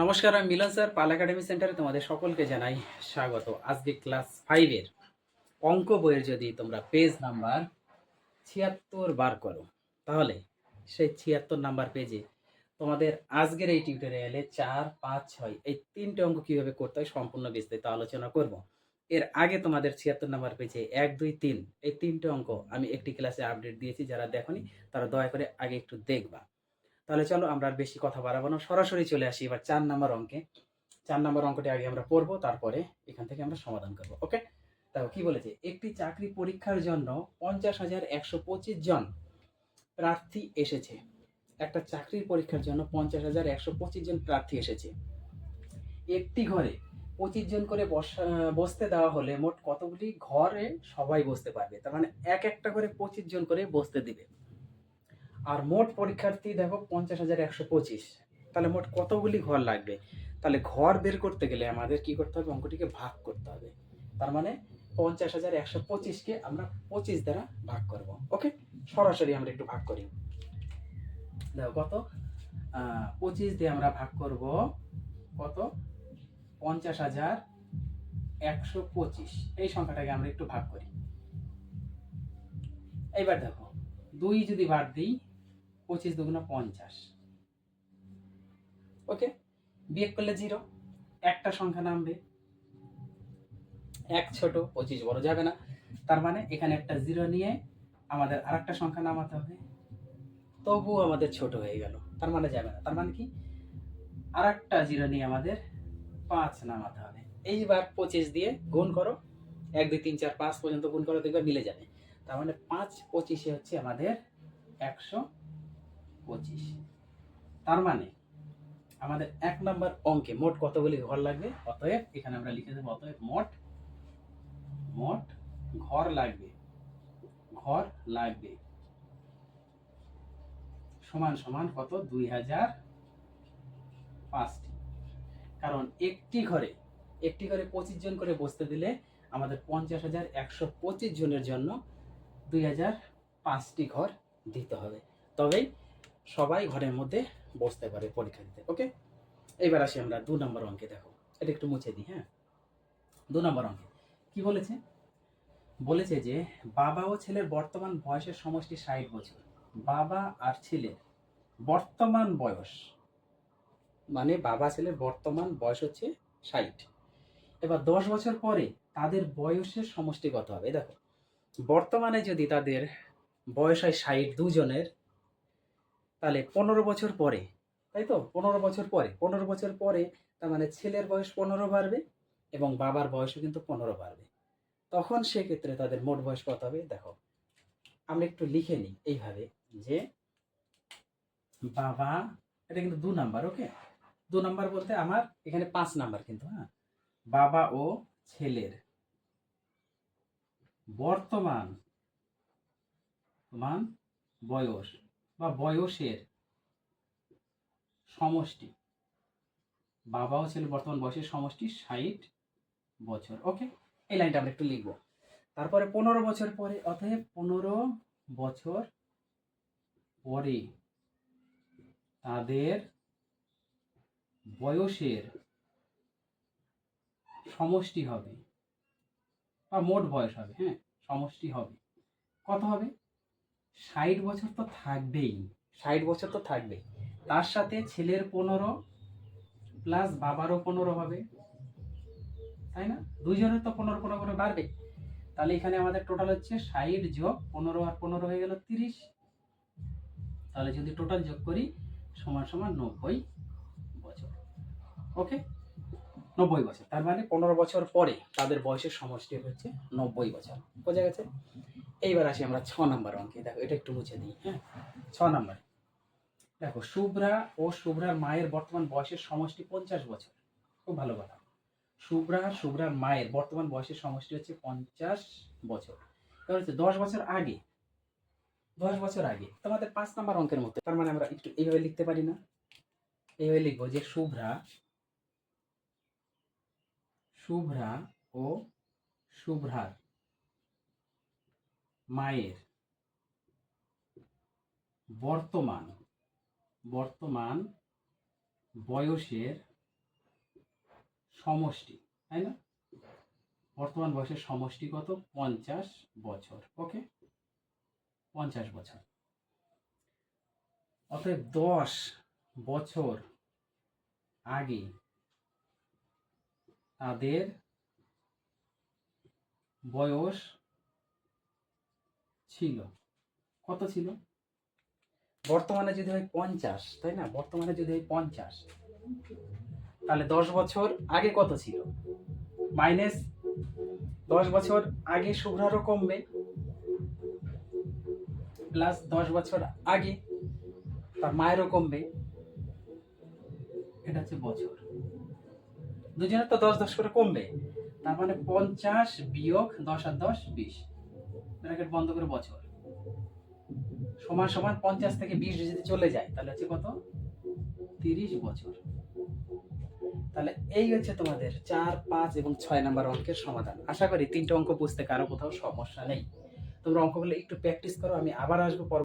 নমস্কার, আমি মিলন স্যার, পাল একাডেমি সেন্টারে তোমাদের সকলকে জানাই স্বাগত। আজকে ক্লাস ফাইভের অঙ্ক বইয়ের যদি তোমরা পেজ নাম্বার ছিয়াত্তর বার করো, তাহলে সেই ছিয়াত্তর নাম্বার পেজে তোমাদের আজকের এই টিউটোরিয়ালে চার, পাঁচ, ছয় এই তিনটে অঙ্ক কীভাবে করতে হয় সম্পূর্ণ বিস্তারিত আলোচনা করব। এর আগে তোমাদের ছিয়াত্তর নাম্বার পেজে এক, দুই, তিন, এই তিনটে অঙ্ক আমি একটি ক্লাসে আপডেট দিয়েছি, যারা দেখনি তারা দয়া করে আগে একটু দেখবা। তাহলে চলো আমরা আর বেশি কথা বাড়াবো না। সরাসরি চলে আসি এবার চার নাম্বার অঙ্কে। চার নাম্বার অঙ্কটি আগে আমরা পড়ব, তারপরে এখান থেকে আমরা সমাধান করব, ওকে? তাও কি বলেছে? একটি চাকরি পরীক্ষার জন্য পঞ্চাশ হাজার একশো পঁচিশ জন প্রার্থী এসেছে। একটা চাকরির পরীক্ষার জন্য পঞ্চাশ হাজার একশো পঁচিশ জন প্রার্থী এসেছে। একটি ঘরে পঁচিশ জন করে বসা বসতে দেওয়া হলে মোট কতগুলি ঘরে সবাই বসতে পারবে? তার মানে এক একটা করে পঁচিশ জন করে বসতে দিবে। আর মোট পরীক্ষার্থী দেখো পঞ্চাশ হাজার একশো পঁচিশ। তাহলে মোট কতগুলি ঘর লাগবে? তাহলে ঘর বের করতে গেলে আমাদের কি করতে হবে? অঙ্কটিকে ভাগ করতে হবে। তার মানে পঞ্চাশ হাজার একশো পঁচিশকে আমরা পঁচিশ দ্বারা ভাগ করব। ওকে? সরাসরি আমরা একটু ভাগ করি। দেখো কত? পঁচিশ দিয়ে আমরা ভাগ করব কত? পঞ্চাশ হাজার একশো পঁচিশ। এই সংখ্যাটাকে আমরা একটু ভাগ করি। এইবার দেখো, দুই যদি বাদ দিই পঁচিশ দুগুণা পঞ্চাশ। ওকে? বিয়োগ করলে জিরো। একটা সংখ্যা নামবে। এক ছোট, পঁচিশ বড় যাবে না। তার মানে এখানে একটা জিরো নিয়ে আমাদের আরেকটা সংখ্যা নামাতে হবে। তবুও আমাদের ছোট হয়ে গেল। তার মানে যাবে না। তার মানে কি? আরেকটা জিরো নিয়ে আমাদের পাঁচ নামাতে হবে। এইবার পঁচিশ দিয়ে গুণ করো। এক, দুই, তিন, চার, পাঁচ পর্যন্ত গুণ করো, দেখবে মিলে যাবে। তার মানে পাঁচ পঁচিশে হচ্ছে আমাদের একশো পঁচিশ। তার মানে আমাদের এক নম্বর অঙ্কে মোট কতগুলি ঘর লাগবে? অতএব এখানে আমরা লিখে দেবো, অতএব মোট মোট ঘর লাগবে ঘর লাগবে। সমান সমান কত? দুই হাজার পাঁচটি। কারণ একটি ঘরে একটি ঘরে পঁচিশ জন করে বসতে দিলে আমাদের পঞ্চাশ হাজার একশো পঁচিশ জনের জন্য দুই হাজার পাঁচটি ঘর দিতে হবে। তবেই সবাই ঘরের মধ্যে বসতে পারে, পরীক্ষা দিতে ওকে এইবার আসি আমরা দু নম্বর অঙ্কে, দেখো, এটা একটু মুছে দিই হ্যাঁ? দু নম্বর অঙ্কে, কি বলেছে? বলেছে যে, বাবা ও ছেলের বর্তমান বয়সের সমষ্টি ষাট বছর। বাবা আর ছেলের বর্তমান বয়স মানে বাবা ছেলের বর্তমান বয়স হচ্ছে ষাট। এবার দশ বছর পরে তাদের বয়সের সমষ্টি কত হবে? দেখো, বর্তমানে যদি তাদের বয়স হয় ষাট দুজনের তাহলে পনেরো বছর পরে, তাই তো? পনেরো বছর পরে, পনেরো বছর পরে তার মানে ছেলের বয়স পনেরো বাড়বে এবং বাবার বয়সও কিন্তু পনেরো বাড়বে। তখন সেক্ষেত্রে তাদের মোট বয়স কত হবে? দেখো, আমরা একটু লিখে নিই এইভাবে যে বাবা, এটা কিন্তু দু নাম্বার ওকে দু নাম্বার বলতে আমার, এখানে পাঁচ নাম্বার কিন্তু হ্যাঁ? বাবা ও ছেলের বর্তমান মান বয়স বা বয়সের সমষ্টি। বাবা ও ছেলে বর্তমান বয়সের সমষ্টি, ষাট বছর। ওকে এই লাইনটা আমরা একটু লিখব। তারপরে পনেরো বছর পরে, অতএব পনেরো বছর পরে তাদের বয়সের সমষ্টি হবে, বা মোট বয়স হবে হ্যাঁ সমষ্টি হবে। কত হবে? ষাট বছর তো থাকবেই, ষাট বছর তো থাকবেই। তার সাথে ছেলের পনেরো প্লাস বাবারও পনেরো হবে। তাই না? দুইজনের তো পনেরো পনেরো করে বাড়বে। তাহলে এখানে আমাদের টোটাল হচ্ছে ষাট যোগ পনেরো আর পনেরো হয়ে গেল তিরিশ। তাহলে যদি টোটাল যোগ করি, সমান সমান নব্বই বছর। ওকে নব্বই বছর। তার মানে পনেরো বছর পরে তাদের বয়সের সমষ্টি হচ্ছে নব্বই বছর। বোঝা গেছে? এইবার আসি আমরা ছ নাম্বার অঙ্কে। দেখো, এটা একটু মুছে নিই হ্যাঁ? ছ নাম্বার। দেখো, শুভ্রা ও শুভ্রার মায়ের বর্তমান বয়সের সমষ্টি পঞ্চাশ বছর। খুব ভালো কথা। শুভ্রা শুভ্রার মায়ের বর্তমান বয়সের সমষ্টি হচ্ছে পঞ্চাশ বছর। এবার হচ্ছে দশ বছর আগে, দশ বছর আগে, তোমাদের পাঁচ নাম্বার অঙ্কের মধ্যে, তার মানে আমরা একটু এইভাবে লিখতে পারি না। এইভাবে লিখব যে শুভ্রা শুভ্রা ও শুভ্রার মায়ের। বর্তমান বর্তমান বয়সের সমষ্টি, তাই না? বর্তমান বয়সের সমষ্টি কত? পঞ্চাশ বছর, ওকে? পঞ্চাশ বছর। অতএব দশ বছর আগে তাদের বয়স ছিল। কত ছিল? বর্তমানে যদি হয় পঞ্চাশ, তাই না? বর্তমানে যদি হয় পঞ্চাশ, তাহলে দশ বছর আগে কত ছিল? মাইনাস দশ বছর আগে শুভ্রারও কমবে, প্লাস দশ বছর আগে তার মায়েরও কমবে। এটা হচ্ছে বছর। দুজনের তো দশ দশ করে কমবে। তার মানে পঞ্চাশ বিয়োগ দশ আর দশ, বিশ। ব্র্যাকেট বন্ধ করে বছর। সমান সমান পঞ্চাশ থেকে বিশ যদি চলে যায়, তাহলে হচ্ছে কত? তিরিশ বছর। তাহলে এই হচ্ছে তোমাদের চার, পাঁচ এবং ছয় নাম্বার অঙ্কের সমাধান। আশা করি তিনটে অঙ্ক বুঝতে কারও কোথাও সমস্যা নেই। তোমরা অঙ্কগুলো একটু প্র্যাকটিস করো, আমি আবার আসব